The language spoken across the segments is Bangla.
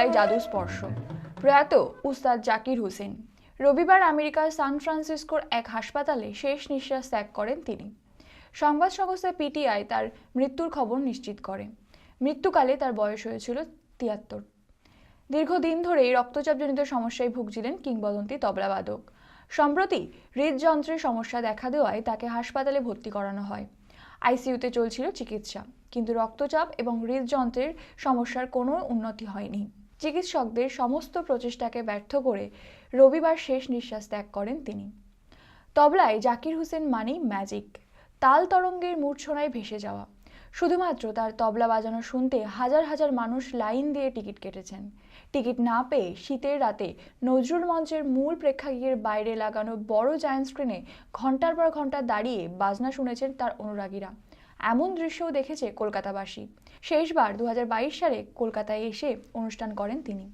তবলায় জাদু স্পর্শ। প্রয়াত উস্তাদ জাকির হোসেন, রবিবার আমেরিকার সান ফ্রান্সিসকোর এক হাসপাতালে শেষ নিঃশ্বাস ত্যাগ করেন তিনি। সংবাদ সংস্থা পিটিআই তার মৃত্যুর খবর নিশ্চিত করে। মৃত্যুকালে তার বয়স হয়েছিল তিয়াত্তর। দীর্ঘদিন ধরেই রক্তচাপজনিত সমস্যায় ভুগছিলেন কিংবদন্তি তবলাবাদক সম্প্রতি হৃদযন্ত্রের সমস্যা দেখা দেওয়ায় তাকে হাসপাতালে ভর্তি করানো হয়। আইসিইউতে চলছিল চিকিৎসা, কিন্তু রক্তচাপ এবং হৃদযন্ত্রের সমস্যার কোনো উন্নতি হয়নি। চিকিৎসকদের সমস্ত প্রচেষ্টাকে ব্যর্থ করে রবিবার শেষ নিঃশ্বাস ত্যাগ করেন তিনি। তবলায় জাকির হোসেন মানেই ম্যাজিক তাল তরঙ্গের মূর্ছনায় ভেসে যাওয়া। শুধুমাত্র তার তবলা বাজানো শুনতে হাজার হাজার মানুষ লাইন দিয়ে টিকিট কেটেছেন। টিকিট না পেয়ে শীতের রাতে নজরুল মঞ্চের মূল প্রেক্ষাগৃহের বাইরে লাগানো বড় জায়ান্ট স্ক্রিনে ঘণ্টার পর ঘণ্টা দাঁড়িয়ে বাজনা শুনেছেন তার অনুরাগীরা। এমন দৃশ্যও দেখেছে কলকাতাবাসী। শেষবার দু হাজার বাইশ সালে কলকাতায় এসে অনুষ্ঠান করেন তিনি।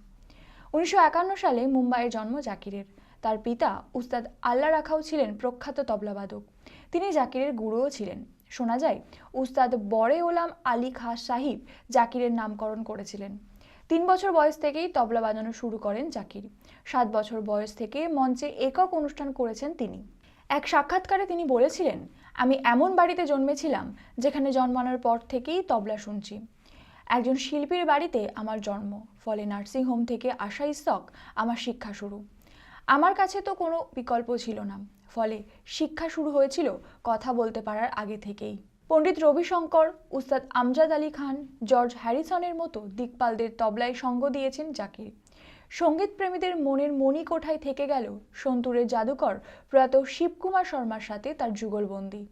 উনিশশো একান্ন সালে মুম্বাইয়ের জন্ম জাকিরের। তার পিতা উস্তাদ আল্লা রাখাও ছিলেন প্রখ্যাত তবলাবাদক। তিনি জাকিরের গুরুও ছিলেন। শোনা যায়, উস্তাদ বড়ে ওলাম আলী খাস সাহিব জাকিরের নামকরণ করেছিলেন। তিন বছর বয়স থেকেই তবলা বাজানো শুরু করেন জাকির। সাত বছর বয়স থেকে মঞ্চে একক অনুষ্ঠান করেছেন তিনি। এক সাক্ষাৎকারে তিনি বলেছিলেন আমি এমন বাড়িতে জন্মেছিলাম যেখানে জন্মানোর পর থেকেই তবলা শুনছি। একজন শিল্পীর বাড়িতে আমার জন্ম, ফলে নার্সিংহোম থেকে আসা ইস্তক আমার শিক্ষা শুরু। আমার কাছে তো কোনো বিকল্প ছিল না, ফলে শিক্ষা শুরু হয়েছিল কথা বলতে পারার আগে থেকেই। পণ্ডিত রবিশঙ্কর, উস্তাদ আমজাদ আলী খান, জর্জ হ্যারিসনের মতো দিকপালদের তবলায় সঙ্গ দিয়েছেন জাকির। সংগীত প্রেমীদের মনের মণিকোঠায় থেকে গেল সন্তুরের জাদুকর প্রয়াত শিবকুমার শর্মার সাথে তার যুগলবন্দি।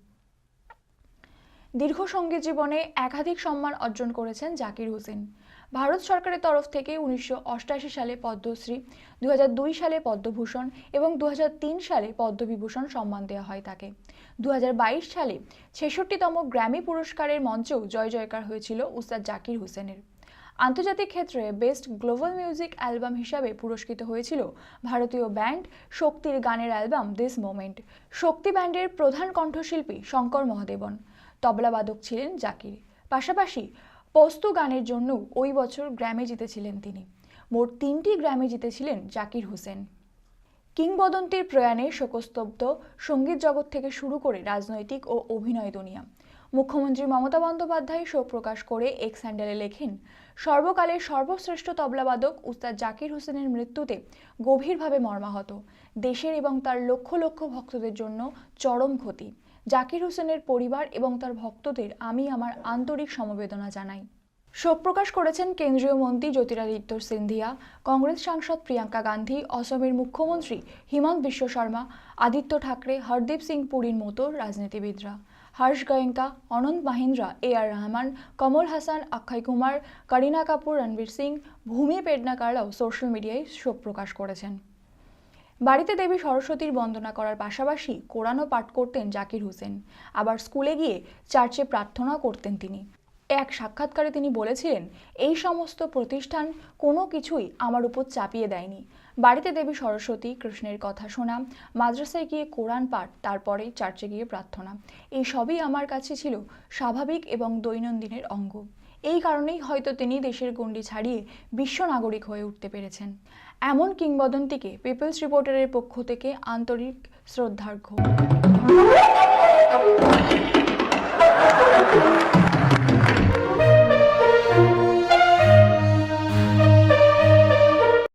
দীর্ঘ সংগীত জীবনে একাধিক সম্মান অর্জন করেছেন জাকির হোসেন। ভারত সরকারের তরফ থেকে উনিশশো সালে পদ্মশ্রী দুই হাজার দুই সালে পদ্মভূষণ এবং দু হাজার তিন সালে পদ্মবিভূষণ সম্মান দেওয়া হয় তাকে। দুই হাজার বাইশ সালে ছেষট্টিতম গ্র্যামি পুরস্কারের মঞ্চেও জয় জয়কার হয়েছিল উস্তাদ জাকির হোসেনের। আন্তর্জাতিক ক্ষেত্রে বেস্ট গ্লোবাল মিউজিক অ্যালবাম হিসাবে পুরস্কৃত হয়েছিল ভারতীয় ব্যান্ড শক্তির গানের অ্যালবাম দিস মোমেন্ট শক্তি ব্যান্ডের প্রধান কণ্ঠশিল্পী শঙ্কর মহাদেবন। তবলাবাদক ছিলেন জাকির। পাশাপাশি পোস্তু গানের জন্য ওই বছর গ্র্যামে জিতেছিলেন তিনি। মোট তিনটি গ্র্যামে জিতেছিলেন জাকির হোসেন। কিংবদন্তির প্রয়াণে শোকস্তব্ধ সংগীত জগৎ থেকে শুরু করে রাজনৈতিক ও অভিনয় দুনিয়া। মুখ্যমন্ত্রী মমতা বন্দ্যোপাধ্যায় শোক প্রকাশ করে এক্স স্যান্ডেলে লেখেন, সর্বকালের সর্বশ্রেষ্ঠ তবলাবাদক উস্তাদ জাকির হোসেনের মৃত্যুতে গভীরভাবে মর্মাহত। দেশের এবং তার লক্ষ লক্ষ ভক্তদের জন্য চরম ক্ষতি। জাকির হোসেনের পরিবার এবং তার ভক্তদের আমি আমার আন্তরিক সমবেদনা জানাই। শোক প্রকাশ করেছেন কেন্দ্রীয় মন্ত্রী জ্যোতিরাদিত্য সিন্ধিয়া, কংগ্রেস সাংসদ প্রিয়াঙ্কা গান্ধী, অসমের মুখ্যমন্ত্রী হিমন্ত বিশ্ব শর্মা, আদিত্য ঠাকরে, হরদীপ সিং পুরীর মতো রাজনীতিবিদরা। হর্ষ গোয়েঙ্কা অনন্ত মাহিন্দ্রা, এ আর রহমান, কমল হাসান, অক্ষয় কুমার, করিনা কাপুর, রণবীর সিং, ভূমি পেডনাকাররাও সোশ্যাল মিডিয়ায় শোক প্রকাশ করেছেন। বাড়িতে দেবী সরস্বতীর বন্দনা করার পাশাপাশি কোরআনও পাঠ করতেন জাকির হোসেন। আবার স্কুলে গিয়ে চার্চে প্রার্থনা করতেন তিনি। এক সাক্ষাৎকারে তিনি বলেছিলেন, এই সমস্ত প্রতিষ্ঠান কোনো কিছুই আমার উপর চাপিয়ে দেয়নি। বাড়িতে দেবী সরস্বতী কৃষ্ণের কথা শোনা, মাদ্রাসায় গিয়ে কোরআন পাঠ তারপরে চার্চে গিয়ে প্রার্থনা। এই সবই আমার কাছে ছিল স্বাভাবিক এবং দৈনন্দিনের অঙ্গ। এই কারণেই হয়তো তিনি দেশের গণ্ডি ছাড়িয়ে বিশ্ব নাগরিক হয়ে উঠতে পেরেছেন। এমন কিংবদন্তিকে পিপলস রিপোর্টারের পক্ষ থেকে আন্তরিক শ্রদ্ধার্ঘ্য।